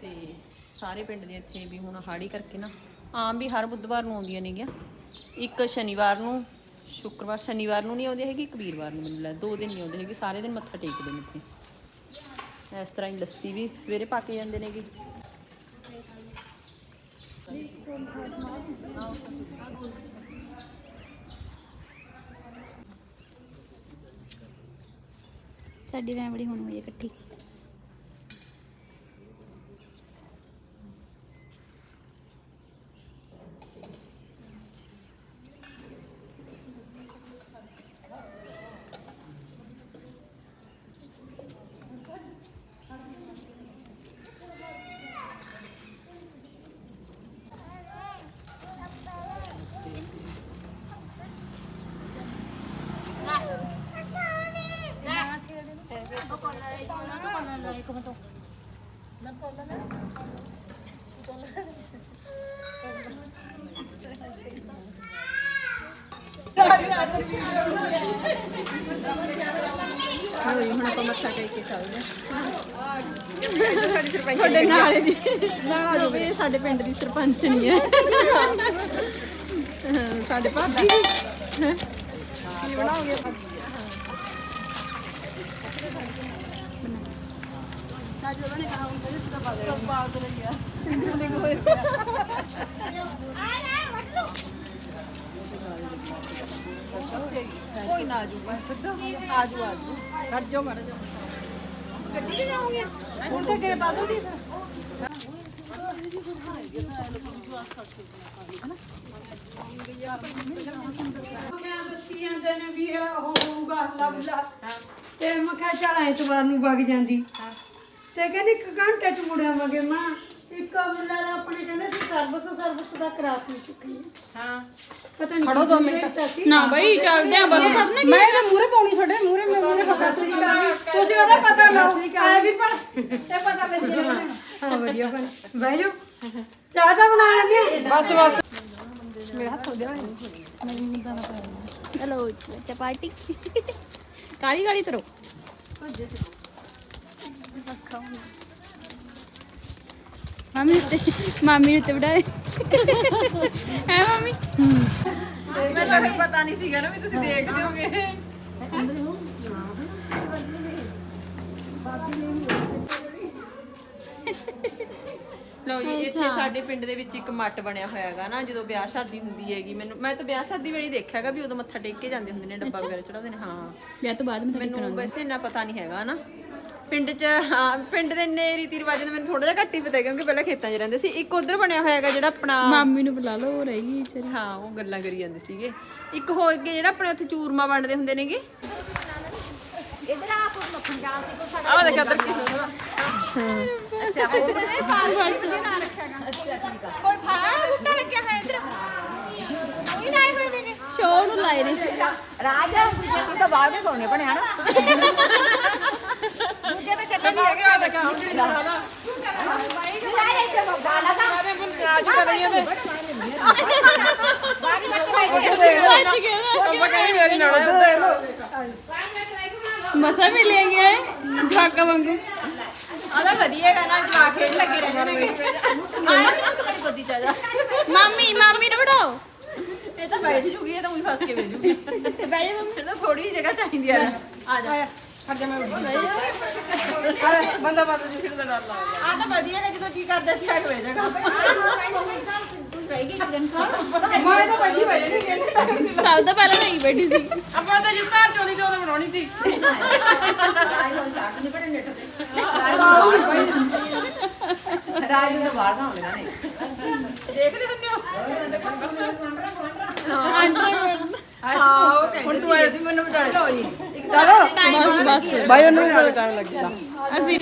ਤੇ ਸਾਰੇ ਪਿੰਡ ਦੇ ਇੱਥੇ ਵੀ ਹੁਣ ਹਾੜੀ ਕਰਕੇ ਨਾ ਆਮ ਵੀ ਹਰ ਬੁੱਧਵਾਰ ਨੂੰ ਆਉਂਦੀਆਂ ਨੇਗੀਆਂ। ਇੱਕ ਸ਼ਨੀਵਾਰ ਨੂੰ, ਸ਼ੁੱਕਰਵਾਰ ਸ਼ਨੀਵਾਰ ਨੂੰ ਨਹੀਂ ਆਉਂਦੇ ਹੈਗੇ, ਇੱਕ ਵੀਰਵਾਰ ਨੂੰ ਮੈਨੂੰ ਲੱਗਦਾ, ਦੋ ਦਿਨ ਨਹੀਂ ਆਉਂਦੇ ਹੈਗੇ, ਸਾਰੇ ਦਿਨ ਮੱਥਾ ਟੇਕਦੇ ਨੇ ਇੱਥੇ। ਇਸ ਤਰ੍ਹਾਂ ਹੀ ਲੱਸੀ ਵੀ ਸਵੇਰੇ ਪਾ ਕੇ ਜਾਂਦੇ ਨੇਗੇ। ਸਾਡੀ ਫੈਮਿਲੀ ਹੁਣ ਹੋਈ ਹੈ ਇਕੱਠੀ। ਹੋਈ ਹੁਣ ਆਪਾਂ ਮੱਥਾ ਟੇਕ ਕੇ ਚੱਲਦੇ ਹਾਂ। ਤੁਹਾਡੇ ਨਾਲ ਦੀ ਨਾਲ ਵੀ ਸਾਡੇ ਪਿੰਡ ਦੀ ਸਰਪੰਚ ਨਹੀਂ ਹੈ। ਸਾਡੇ ਭਾਬੀ। ਹੈਂ? ਕੀ ਬਣਾਓਗੇ? ਸਾਡੇ ਬਣੇ ਹੁਣ ਤੇ ਸਿੱਧਾ ਪਾ ਦੇ। ਪਾ ਦੇ। ਰਹੀ ਆ ਕੋਈ ਨਾ ਆਜੂ ਆਜੂ ਆਜੂ। ਕਰ ਜੋ ਮੜ ਜੋ ਗੱਡੀ ਤੇ ਜਾਓਗੇ ਹੁਣ ਤੇ ਮੈਂ ਕਿਹਾ ਚੱਲ ਐਤਵਾਰ ਨੂੰ ਵਗ ਜਾਂਦੀ। ਤੇ ਕਹਿੰਦੀ ਇੱਕ ਘੰਟੇ ਚ ਮੁੜਾਵਾਂਗੇ ਮਾਂ। ਇੱਕ ਮੁੰਡਾ ਦਾ ਆਪਣੇ ਕਹਿੰਦੇ ਸੀ ਸਰਵਿਸ ਸਰਵਿਸ ਦਾ ਕਰਾ ਕੇ ਚੁੱਕੀ ਹਾਂ। ਪਤਾ ਨਹੀਂ ਖੜੋ ਦੋ ਮਿੰਟ। ਨਾ ਬਈ ਚੱਲਦੇ ਆ ਬਸ ਖੜਨਾ ਮੈਂ ਤਾਂ ਮੂਰੇ ਪਾਉਣੀ ਛੱਡੇ ਮੂਰੇ ਮੈਂ ਮੂਰੇ ਪਕਾ ਤੁਸੀਂ ਉਹਦਾ ਪਤਾ ਲਓ। ਐ ਵੀ ਪਰ ਇਹ ਪਤਾ ਲੱਗ ਜਾਣਾ ਹਾਂ ਵਧੀਆ ਬਣ। ਬਹਿ ਜਾਓ। ਚਾਹ ਤਾਂ ਬਣਾ ਲੈਣੀ ਬਸ ਬਸ। ਚਲੋ ਚਪਾਟੀ ਕਾਲੀ ਕਾਲੀ ਤਰੋ ਨੂੰ ਤੇ ਮਾਮੀ ਨੂੰ ਤੇ ਬੜਾਏ ਹੈ ਮਾਮੀ? ਮੈਂ ਤਾਂ ਪਤਾ ਨਹੀਂ ਸੀਗਾ ਨਾ ਵੀ ਤੁਸੀਂ ਦੇਖਦੇ ਹੋਗੇ ਲਓ ਜੀ ਇੱਥੇ ਸਾਡੇ ਪਿੰਡ ਦੇ ਵਿੱਚ ਇੱਕ ਮੱਟ ਬਣਿਆ ਹੋਇਆ ਹੈਗਾ ਨਾ ਜਦੋਂ ਵਿਆਹ ਸ਼ਾਦੀ ਹੁੰਦੀ ਹੈਗੀ। ਮੈਨੂੰ ਮੈਂ ਤਾਂ ਵਿਆਹ ਸ਼ਾਦੀ ਵੇਲੇ ਹੀ ਦੇਖਿਆਗਾ ਵੀ ਉਦੋਂ ਮੱਥਾ ਟੇਕ ਕੇ ਜਾਂਦੇ ਹੁੰਦੇ ਨੇ ਡੱਬਾ ਵਗੈਰਾ ਚੜਾਉਂਦੇ ਨੇ ਹਾਂ। ਵਿਆਹ ਤੋਂ ਬਾਅਦ ਮੈਨੂੰ ਵੈਸੇ ਇੰਨਾ ਪਤਾ ਨਹੀਂ ਹੈਗਾ ਨਾ। ਪਿੰਡ 'ਚ ਹਾਂ ਪਿੰਡ ਦੇ ਇੰਨੇ ਰੀਤੀ ਰਿਵਾਜਾਂ ਦਾ ਮੈਨੂੰ ਥੋੜਾ ਜਿਹਾ ਘੱਟ ਹੀ ਪਤਾ ਹੈ ਕਿਉਂਕਿ ਪਹਿਲਾਂ ਖੇਤਾਂ 'ਚ ਰਹਿੰਦੇ ਸੀ। ਇੱਕ ਉਧਰ ਬਣਿਆ ਹੋਇਆ ਹੈਗਾ ਜਿਹੜਾ ਆਪਣਾ ਮਾਮੀ ਨੂੰ ਬੁਲਾ ਲਓ ਉਹ ਰਹੇਗੀ ਵਿਚਾਰੀ। ਹਾਂ ਉਹ ਗੱਲਾਂ ਕਰੀ ਜਾਂਦੇ ਸੀਗੇ। ਇੱਕ ਹੋਰ ਅੱਗੇ ਜਿਹੜਾ ਆਪਣੇ ਉੱਥੇ ਚੂਰਮਾ ਵੰਡਦੇ ਹੁੰਦੇ ਨੇਗੇ? ਆਹ ਦੇਖ ਇੱਧਰ ਕੀ ਹੋਇਆ ਕੋਈ ਫਾੜਾ ਬੁੱਟਾ ਲੱਗਿਆ ਹੈ ਇੱਧਰ? ਕੋਈ ਨਾ ਆਏ ਹੋਏ ਨੇਗੇ ਸ਼ੋਅ ਨੂੰ ਲਾਏ ਨੇ। ਰਾਜ ਤਾਂ ਬਾਹਰ ਦੇ ਸੋਨੇ ਬਣੇ ਹਨ? ਦੂਜੇ ਤੇ ਚੱਲੇ ਆ ਗਿਆ ਦੇਖ ਹੁਣ ਜਿਹੜੀ ਬਣਾ ਲਾ। ਨਹੀਂ ਦਾ ਸਾਰੇ ਰਾਜ ਕਰ ਬਚ ਗਿਆ ਕਹੀ ਮੇਰੀ ਮਸਾ ਜਵਾਕਾ ਵਾਂਗੂ। ਆਲਾ ਵਧੀਆ ਹੈਗਾ ਨਾ ਜਵਾ ਖੇਡ ਲੱਗੇ ਰਹਿੰਦੇ ਨੇਗੇ ਆਇਆ ਸੀ ਤੂੰ ਮੇਰੀ ਗੋਦੀ ਚ ਆ ਜਾ। ਮਾਮੀ ਮਾਮੀ ਨੂੰ ਬਿਠਾਓ। ਇਹ ਤਾਂ ਬੈਠ ਜੂਗੀ ਇਹ ਤਾਂ ਉਹੀ ਫਸ ਕੇ ਬੈਠ ਜੂਗੀ। ਤੇ ਬਹਿ ਜਾ ਮੰਮੀ। ਇਹਨੂੰ ਥੋੜੀ ਜਗ੍ਹਾ ਚਾਹੀਦੀ ਆ ਆ ਜਾ। ਖੜ ਜਾ ਮੈਂ ਬੰਦਾ ਬੰਦਾ ਜੀ ਫਿਰ ਡਰ ਲੱਗਦਾ। ਆ ਤਾਂ ਵਧੀਆ ਹੈ ਜਦੋਂ ਕੀ ਕਰਦਾ ਸੀ ਆ ਕੇ ਬਹਿ ਜਾਗਾ ਮੈਂ ਤਾਂ ਪਹਿਲੀ ਵਾਰ ਨਹੀਂ ਕਹਿੰਦਾ ਸਭ ਤੋਂ ਪਹਿਲਾਂ ਤਾਂ ਹੀ ਬੈਠੀ ਸੀ। ਆਪਾਂ ਤਾਂ ਜਿਸ ਘਰ ਚੋਂ ਦੀ ਤੇ ਉਹਨੇ ਬਣਾਉਣੀ ਸੀ। ਰਾਜ ਨੂੰ ਤਾਂ ਦਾ ਹੁੰਦੀਆਂ ਨੇ। ਦੇਖਦੇ ਹੁੰਦੇ ਹੋ? ਹੁਣ ਤੂੰ ਐਸੀ ਮੈਨੂੰ ਵਿਚਾਰੇ ਬਸ ਬਸ। ਬਾਈ ਉਹਨੂੰ ਗੱਲ ਕਰਨ ਲੱਗੀ ਤਾਂ ਅਸੀਂ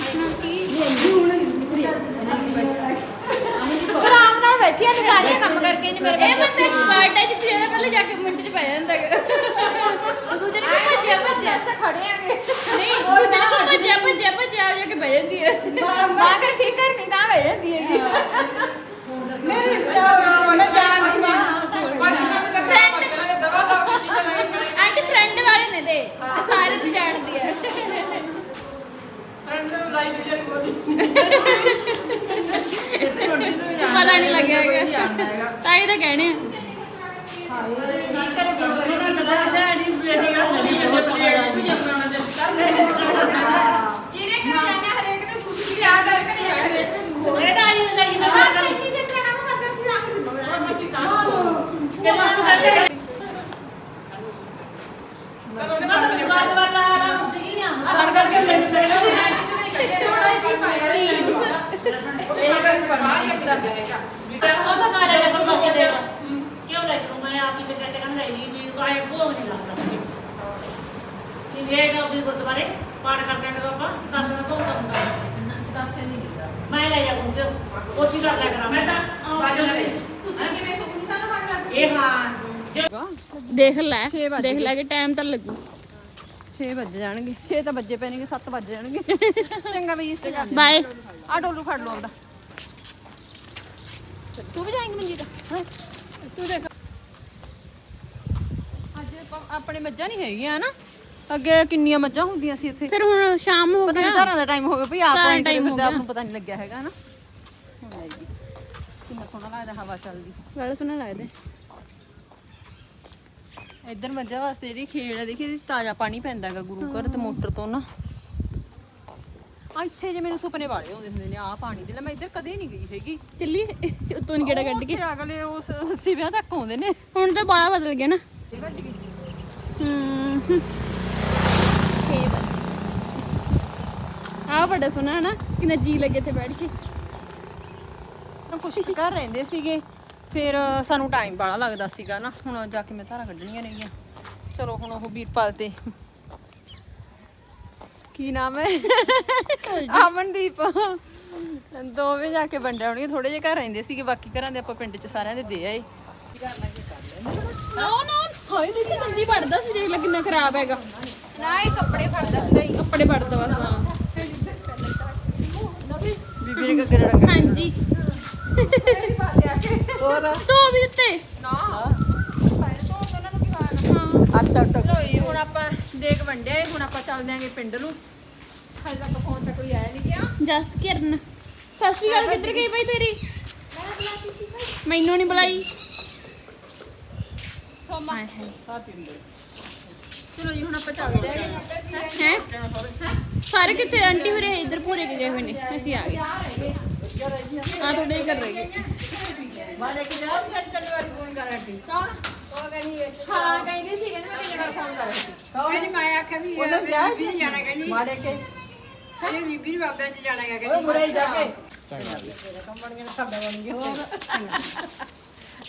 ਆਰਾਮ ਨਾਲ ਬੈਠੀਆਂ ਨੇ ਸਾਰੀਆਂ ਕੰਮ ਕਰਕੇ ਨਹੀਂ ਮੇਰੇ ਇਹ ਬੰਦਾ ਐਕਸਪਰਟ ਹੈ ਜਿੱਥੇ ਜਿਹੜਾ ਪਹਿਲੇ ਜਾ ਕੇ ਮਿੰਟ ਚ ਪੈ ਜਾਂਦਾ ਹੈਗਾ। ਤੇ ਦੂਜੇ ਨੇ ਕਿ ਭੱਜਿਆ ਭੱਜਿਆ। ਤਾਂ ਖੜੇ ਆਂਗੇ ਨਹੀਂ ਦੂਜੇ ਨੇ ਕਿ ਭੱਜਿਆ ਭੱਜਿਆ ਭੱਜਿਆ ਜਾ ਕੇ ਬਹਿ ਜਾਂਦੀ ਹੈ। ਮਾਂ ਕਰ ਕੀ ਕਰਨੀ ਤਾਂ ਬਹਿ ਜਾਂਦੀ ਹੈ। ਆਂਟੀ ਨੇ ਦੇ ਇਹ ਸਾਰੇ ਨੂੰ ਜਾਣਦੀ ਹੈ ਪਤਾ ਨਹੀਂ ਲੱਗਿਆ ਹੈਗਾ ਤਾਂ ਹੀ ਤਾਂ ਕਹਿਣੇ ਆ ਜਿਹਨੇ ਕਰ ਜਾਂਦੇ ਹਰੇਕ ਦੇ ਖੁਸ਼ੀ ਯਾਦ ਆ ਕਰੀ ਬਸ ਇੰਨੀ ਦੇਰ ਤੱਕ ਕੰਮ ਕਰਦੇ ਸੀ ਆ ਕੇ ਗੁਰਦੁਆਰੇ ਪਾਠ ਕਰਦੇ ਨੇ ਆਪਾਂ ਦਸ ਦਾ ਭੋਗ ਹੁੰਦਾ ਮੈਂ ਲੈ ਜਾਊਂਗੀ ਉੱਥੇ ਕਰ ਲਿਆ ਕਰਾਂ ਮੈਂ ਤਾਂ ਬਾਜੋ ਤੁਸੀਂ ਕਿਵੇਂ ਸੁਖਨੀ ਸਾਹਿਬ ਫੜ ਕਰਦੇ ਇਹ ਹਾਂ ਦੇਖ ਲੈ ਦੇਖ ਲੈ ਕਿ ਟਾਈਮ ਤਾਂ ਲੱਗੂ। 6 ਵੱਜ ਜਾਣਗੇ। 6 ਤਾਂ ਵੱਜੇ ਪੈ ਨੇਗੇ 7 ਵੱਜ ਜਾਣਗੇ। ਚੰਗਾ ਬਈ ਇਸ ਤੇ ਜਾਂਦੇ ਬਾਏ ਆ ਡੋਲੂ ਫੜ ਲਓ ਆਉਂਦਾ ਤੂੰ ਵੀ ਜਾਏਂਗੀ ਮਨਜੀਤ? ਹਾਂ। ਤੂੰ ਦੇਖ। ਅੱਜ ਆਪਾਂ- ਆਪਣੇ ਮੱਝਾਂ ਨਹੀਂ ਹੈਗੀਆਂ ਹਨਾ? ਅੱਗੇ ਕਿੰਨੀਆਂ ਮੱਝਾਂ ਹੁੰਦੀਆਂ ਸੀ ਇੱਥੇ? ਫਿਰ ਹੁਣ ਸ਼ਾਮ ਹੋ ਪਤਾ ਨਹੀਂ ਧਾਰਾਂ ਦਾ ਟਾਈਮ ਹੋ ਗਿਆ ਭਈ ਆਪ ਧਾਰਾਂ ਆਏ time ਟਾਈਮ ਹੋ ਫਿਰਦਾ ਆਪ ਗਿਆ। ਨੂੰ ਪਤਾ ਨਹੀਂ ਲੱਗਿਆ ਹੈਗਾ ਹਨਾ? ਹੁਣ ਆਏਗੀ ਕਿੰਨਾ ਸੋਹਣਾ ਲੱਗਦਾ ਹਵਾ ਚੱਲਦੀ। ਬੜਾ ਸੋਹਣਾ ਲੱਗਦਾ। ਇੱਧਰ ਮੱਝਾਂ ਵਾਸਤੇ ਜਿਹੜੀ ਖੇੜ ਹੈ ਦੇਖੀ ਇਹਦੇ 'ਚ ਤਾਜ਼ਾ ਪਾਣੀ ਪੈਂਦਾ ਹੈਗਾ ਗੁਰੂ ਘਰ ਤੇ ਮੋਟਰ ਤੋਂ ਨਾ। ਆ ਇੱਥੇ ਜੇ ਮੈਨੂੰ ਸੁਪਨੇ ਵਾਲੇ ਆਉਂਦੇ ਹੁੰਦੇ ਨੇ ਆ ਪਾਣੀ ਦੇ ਲੈ ਮੈਂ ਇੱਧਰ ਕਦੇ ਨਹੀਂ ਗਈ ਹੈਗੀ। ਚੱਲੀ ਉਤੋਂ ਨਹੀਂ ਗੇੜਾ ਕੱਢ ਕੇ। ਉੱਥੇ ਅਗਲੇ ਉਸ ਸਿਵਿਆਂ ਤੱਕ ਆਉਂਦੇ ਨੇ। ਹੁਣ ਤਾਂ ਬੜਾ ਬਦਲ ਗਿਆ ਨਾ। ਹੂੰ ਛੇ ਵਜੇ ਆ ਬੜਾ ਸੋਹਣਾ ਹੈ ਨਾ ਕਿੰਨਾ ਜੀ ਲੱਗੇ ਇੱਥੇ ਬੈਠ ਕੇ। ਤਾਂ ਕੁਛ ਘਰ ਰਹਿੰਦੇ ਸੀਗੇ। ਫਿਰ ਸਾਨੂੰ ਟਾਈਮ ਬੜਾ ਲੱਗਦਾ ਸੀਗਾ ਨਾ। ਹੁਣ ਜਾ ਕੇ ਮੈਂ ਧਾਰਾਂ ਕੱਢਣੀਆਂ ਨੇਗੀਆਂ। ਚਲੋ ਹੁਣ ਉਹ ਵੀਰਪਾਲ ਤੇ ਕੀ ਨਾਮ ਹੈ? ਅਮਨਦੀਪ। ਦੋਵੇਂ ਜਾ ਕੇ ਵੰਡਿਆ ਹੋਣਗੇ ਥੋੜੇ ਜਿਹੇ ਘਰ ਰਹਿੰਦੇ ਸੀਗੇ ਬਾਕੀ ਘਰਾਂ ਦੇ ਆਪਾਂ ਪਿੰਡ 'ਚ ਸਾਰਿਆਂ ਦੇ ਦੇ ਆਏ। ਨੋ ਨੋ ਹਾਏ ਦੇਖੀ ਦੰਦੀ ਪੜਦਾ ਸੀ ਦੇਖ ਲੈ ਕਿੰਨਾ ਖਰਾਬ ਹੈਗਾ। ਨਾ ਇਹ ਕੱਪੜੇ ਫੜਦਾ ਹੁੰਦਾ ਹੀ ਕੱਪੜੇ ਪੜਦਾ ਬਸ ਹਾਂ। ਬੀਬੀ ਨੇ ਕੱਗਰੇ ਰੰਗ ਹਾਂਜੀ। ਹੋਰ ਤੋ ਵੀ ਦਿੱਤੇ। ਨਾ ਹਾਂ ਆਟਾ ਆਟਾ ਲੋਈ ਹੁਣ ਦੇਖ ਵੰਡਿਆ ਏ, ਹੁਣ ਆਪਾਂ ਚੱਲਦੇ ਆਂਗੇ ਪਿੰਡ ਨੂੰ। ਹਜੇ ਤੱਕ ਫੋਨ ਤਾਂ ਕੋਈ ਆਇਆ ਨਹੀਂ ਕਿਆ ਜਸ ਕਿਰਨ ਸਤਿ ਸ਼੍ਰੀ ਅਕਾਲ ਕਿੱਧਰ ਗਈ ਬਾਈ ਤੇਰੀ? ਮੈਨੂੰ ਨਹੀਂ ਬੁਲਾਈ। ਸੋਮਾ। ਹਾਏ ਹਾਏ। ਚਲੋ ਜੀ ਹੁਣ ਆਪਾਂ ਚੱਲਦੇ ਆਂਗੇ। ਹੈ? ਸਾਰੇ ਕਿੱਥੇ? ਆਂਟੀ ਹੋਰੇ ਇੱਧਰ ਪੂਰੇ ਕੇ ਗਏ ਹੋਏ ਨੇ ਅਸੀਂ ਆ ਗਏ। ਆ ਥੋੜੇ ਜਿਹੇ ਕਰ ਰਹੇ ਗਏ। ਮਾਰੇ ਕਿ ਜਾ ਘੰਟੇ ਵਾਲੀ ਫੋਨ ਕਰ ਹਟੀ ਕੌਣ? ਉਹ ਕਹਿੰਦੀ ਹਾਂ ਕਹਿੰਦੀ ਸੀ ਕਹਿੰਦੀ ਮੈਂ ਕਿੰਨੇ ਵਾਰ ਫੋਨ ਕਰ ਹਟੀ ਕਹਿੰਦੀ ਮੈਂ ਆਖਿਆ ਵੀ ਉਹਨਾਂ ਜਾ ਬੀਬੀ ਨਹੀਂ ਜਾਣਾ ਕਹਿੰਦੀ। ਮਾਰੇ ਕੇ? ਇਹ ਬੀਬੀ ਨੇ ਬਾਬਿਆਂ ਚ ਜਾਣਾ ਹੈਗਾ ਉਹ ਕਹਿੰਦੀ। ਮੁਰੇ ਜਾ ਕੇ। ਕੰਮ ਬਣ ਗਿਆ ਸਾਡਾ ਬਣ ਗਿਆ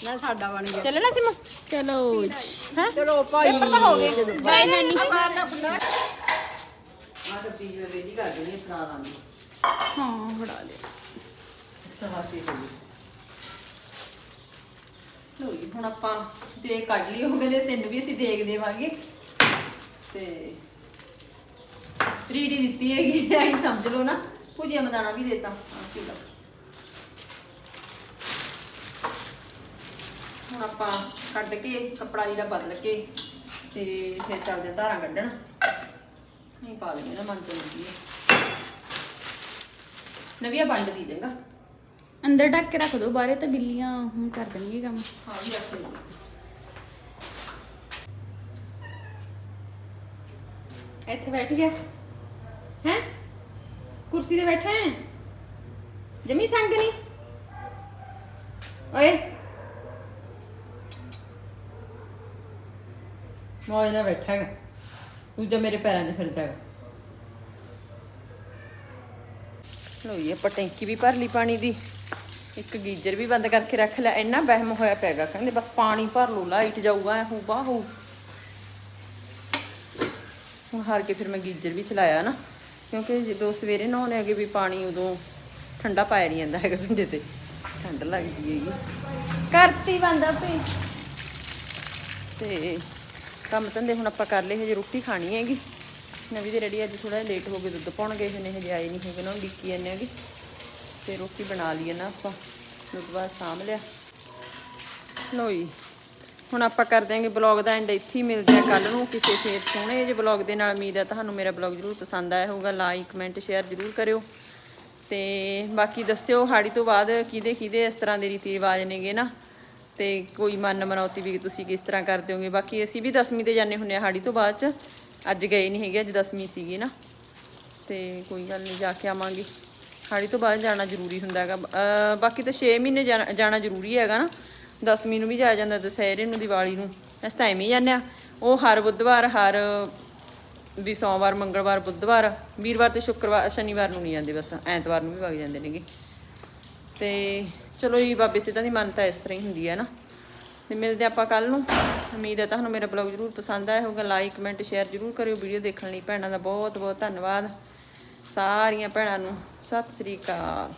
ਨਾ ਸਾਡਾ ਬਣ ਗਿਆ। ਚੱਲੇ ਨਾ ਸਿਮ? ਚਲੋ ਜੀ। ਹੈ? ਚਲੋ ਭਾਈ ਪੇਪਰ ਤਾਂ ਹੋ ਗਏ। ਬਾਏ ਨਾਨੀ। ਮਾਰਨਾ ਬੁੱਲਾ ਆਹ ਤਾਂ ਪੀਜ ਵੇਦੀ ਕਰ ਦਿੰਦੀ ਸੁਣਾ ਦਾਂਗੀ। ਹਾਂ ਫੜਾ ਦੇ ਸਵਾ ਛੇ ਵਜੇ ਲੋ ਜੀ, ਹੁਣ ਆਪਾਂ ਦੇਖ ਕੱਢ ਲਈ ਉਹ ਕਹਿੰਦੇ ਤਿੰਨ ਵੀ ਅਸੀਂ ਦੇਖ ਦੇਵਾਂਗੇ। ਤੇ 3D ਦਿੱਤੀ ਹੈਗੀ, ਐਂ ਸਮਝ ਲਓ ਨਾ। ਭੁਜੀਆ ਮਦਾਨਾ ਵੀ ਦੇਤਾ ਅਸੀਂ ਦਾ ਹੁਣ ਆਪਾਂ ਕੱਢ ਕੇ ਕੱਪੜਾ ਜਿਹੜਾ ਬਦਲ ਕੇ ਤੇ ਫਿਰ ਚੱਲਦੇ ਧਾਰਾਂ ਕੱਢਣ। ਨਹੀਂ ਪਾ ਲੈਣੇ ਨਾ, ਮਨ ਤੋਂ ਲੱਗੀ ਹੈ। ਨਵੀਆਂ ਵੰਡ ਦੀ ਚੰਗਾ ਅੰਦਰ ਢੱਕ ਕੇ ਰੱਖ ਦੋ ਬਾਹਰੇ ਤਾਂ ਬਿੱਲੀਆਂ ਹੁਣ ਕਰ ਦੇਣਗੀਆਂ ਕੰਮ। ਹਾਂ ਇੱਥੇ ਬੈਠ ਗਿਆ। ਹੈ? ਕੁਰਸੀ ਤੇ ਬੈਠਾ ਹੈ? ਜਮੀ ਸੰਗ ਨਹੀਂ? ਓਏ। ਮੋਏ ਨਾ ਬੈਠਾ ਹੈਗਾ। ਤੂੰ ਜਾ ਮੇਰੇ ਪੈਰਾਂ 'ਚ ਫਿਰਦਾ ਹੈਗਾ। ਲੋ ਇਹ ਪਟੈਂਕੀ ਵੀ ਭਰ ਲਈ ਪਾਣੀ ਦੀ। ਇੱਕ ਗੀਜ਼ਰ ਵੀ ਬੰਦ ਕਰਕੇ ਰੱਖ ਲਿਆ, ਇੰਨਾ ਵਹਿਮ ਹੋਇਆ ਪੈਗਾ ਕਹਿੰਦੇ ਬਸ ਪਾਣੀ ਭਰ ਲਓ ਲਾਈਟ ਜਾਊਗਾ, ਐ ਹੋ ਬਾਹੂ ਹੁਣ ਹਾਰ ਕੇ ਫਿਰ ਮੈਂ ਗੀਜ਼ਰ ਵੀ ਚਲਾਇਆ ਨਾ, ਕਿਉਂਕਿ ਜਦੋਂ ਸਵੇਰੇ ਨਹਾਉਣੇ ਅਗੇ ਵੀ ਪਾਣੀ ਉਦੋਂ ਠੰਡਾ ਪਾਇਆ ਨਹੀਂ ਜਾਂਦਾ ਹੈਗਾ ਪਿੰਡੇ ਤੇ, ਠੰਡ ਲੱਗਦੀ ਹੈਗੀ। ਕਰਤੀ ਬੰਦਾ ਪਈ ਤੇ ਕੰਮ ਧੰਦੇ ਹੁਣ ਆਪਾਂ ਕਰ ਲਏ, ਹਜੇ ਰੋਟੀ ਖਾਣੀ ਹੈਗੀ। ਨਵੀਂ ਦੇ ਰੈਡੀ ਅੱਜ ਥੋੜਾ ਲੇਟ ਹੋ ਗਏ, ਦੁੱਧ ਪਾਉਣ ਗਏ ਹੋਏ ਨੇ ਹਜੇ ਆਏ ਨਹੀਂ ਹੈਗੇ ਨਾ ਡਿੱਕੀ ਜਾਂਦੇ ਹੈਗੇ। ਤੇ ਰੋਟੀ ਬਣਾ ਲਈ ਨਾ ਆਪਾਂ। ਦੁੱਧ ਬਾਅਦ ਸਾਂਭ ਲਿਆ। ਲੋ ਜੀ, ਹੁਣ ਆਪਾਂ ਕਰ ਦਿਆਂਗੇ ਬਲੌਗ ਦਾ ਐਂਡ ਇੱਥੇ ਹੀ ਮਿਲਦੇ ਆ ਕੱਲ ਨੂੰ। ਕਿਸੇ ਫੇਰ ਸੋਹਣੇ ਜਿਹੇ ਬਲੌਗ ਦੇ ਨਾਲ, ਉਮੀਦ ਹੈ ਤੁਹਾਨੂੰ ਮੇਰਾ ਬਲੌਗ ਜ਼ਰੂਰ ਪਸੰਦ ਆਇਆ ਹੋਊਗਾ। ਲਾਈਕ ਕਮੈਂਟ ਸ਼ੇਅਰ ਜ਼ਰੂਰ ਕਰਿਓ। ਤੇ ਬਾਕੀ ਦੱਸਿਓ, ਹਾੜੀ ਤੋਂ ਬਾਅਦ ਕਿਹਦੇ ਕਿਹਦੇ ਇਸ ਤਰ੍ਹਾਂ ਦੇ ਰੀਤੀ ਰਿਵਾਜ ਨੇਗੇ ਨਾ। ਤੇ ਕੋਈ ਮਨ ਮਨੌਤੀ ਵੀ ਤੁਸੀਂ ਕਿਸ ਤਰ੍ਹਾਂ ਕਰਦੇ ਹੋਗੇ। ਬਾਕੀ ਅਸੀਂ ਵੀ ਦਸਵੀਂ ਤੇ ਜਾਂਦੇ ਹੁੰਨੇ ਆ ਹਾੜੀ ਤੋਂ ਬਾਅਦ ਚ। ਅੱਜ ਗਏ ਨਹੀਂ ਹੈਗੇ, ਅੱਜ ਦਸਵੀਂ ਸੀਗੀ ਨਾ। ਤੇ ਕੋਈ ਗੱਲ ਨਹੀਂ ਜਾ ਕੇ ਆਵਾਂਗੇ। ਹਾੜੀ ਤੋਂ ਬਾਅਦ ਜਾਣਾ ਜ਼ਰੂਰੀ ਹੁੰਦਾ ਹੈਗਾ। ਬਾਕੀ ਤਾਂ 6 ਮਹੀਨੇ ਜਾਣਾ ਜਾਣਾ ਜ਼ਰੂਰੀ ਹੈਗਾ ਨਾ। ਦਸਵੀਂ ਨੂੰ ਵੀ ਜਾਇਆ ਜਾਂਦਾ ਦੁਸਹਿਰੇ ਨੂੰ, ਦੀਵਾਲੀ ਨੂੰ। ਅਸੀਂ ਤਾਂ ਐਵੇਂ ਹੀ ਜਾਂਦੇ ਆ। ਉਹ ਹਰ ਬੁੱਧਵਾਰ, ਹਰ ਵੀ ਸੋਮਵਾਰ, ਮੰਗਲਵਾਰ, ਬੁੱਧਵਾਰ, ਵੀਰਵਾਰ ਤੇ ਸ਼ੁੱਕਰਵਾਰ, ਸ਼ਨੀਵਾਰ ਨੂੰ ਨਹੀਂ ਜਾਂਦੇ ਬਸ। ਐਤਵਾਰ ਨੂੰ ਵੀ ਵਗ ਜਾਂਦੇ ਨੇਗੇ। ਤੇ ਚਲੋ ਜੀ, ਬਾਬੇ ਸਿੱਧਾ ਦੀ ਮੰਨਤਾ ਇਸ ਤਰ੍ਹਾਂ ਹੀ ਹੁੰਦੀ ਹੈ ਨਾ। ਤੇ ਮਿਲਦੇ ਆਪਾਂ ਕੱਲ ਨੂੰ। ਉਮੀਦ ਹੈ ਤੁਹਾਨੂੰ ਮੇਰਾ ਬਲੌਗ ਜ਼ਰੂਰ ਪਸੰਦ ਆਇਆ ਹੋਊਗਾ। ਲਾਈਕ ਕਮੈਂਟ ਸ਼ੇਅਰ ਜ਼ਰੂਰ ਕਰਿਓ। ਵੀਡੀਓ ਦੇਖਣ ਲਈ ਭੈਣਾਂ ਦਾ ਬਹੁਤ ਬਹੁਤ ਧੰਨਵਾਦ। ਸਾਰੀਆਂ ਭੈਣਾਂ ਨੂੰ ਸਤਿ ਸ੍ਰੀ ਅਕਾਲ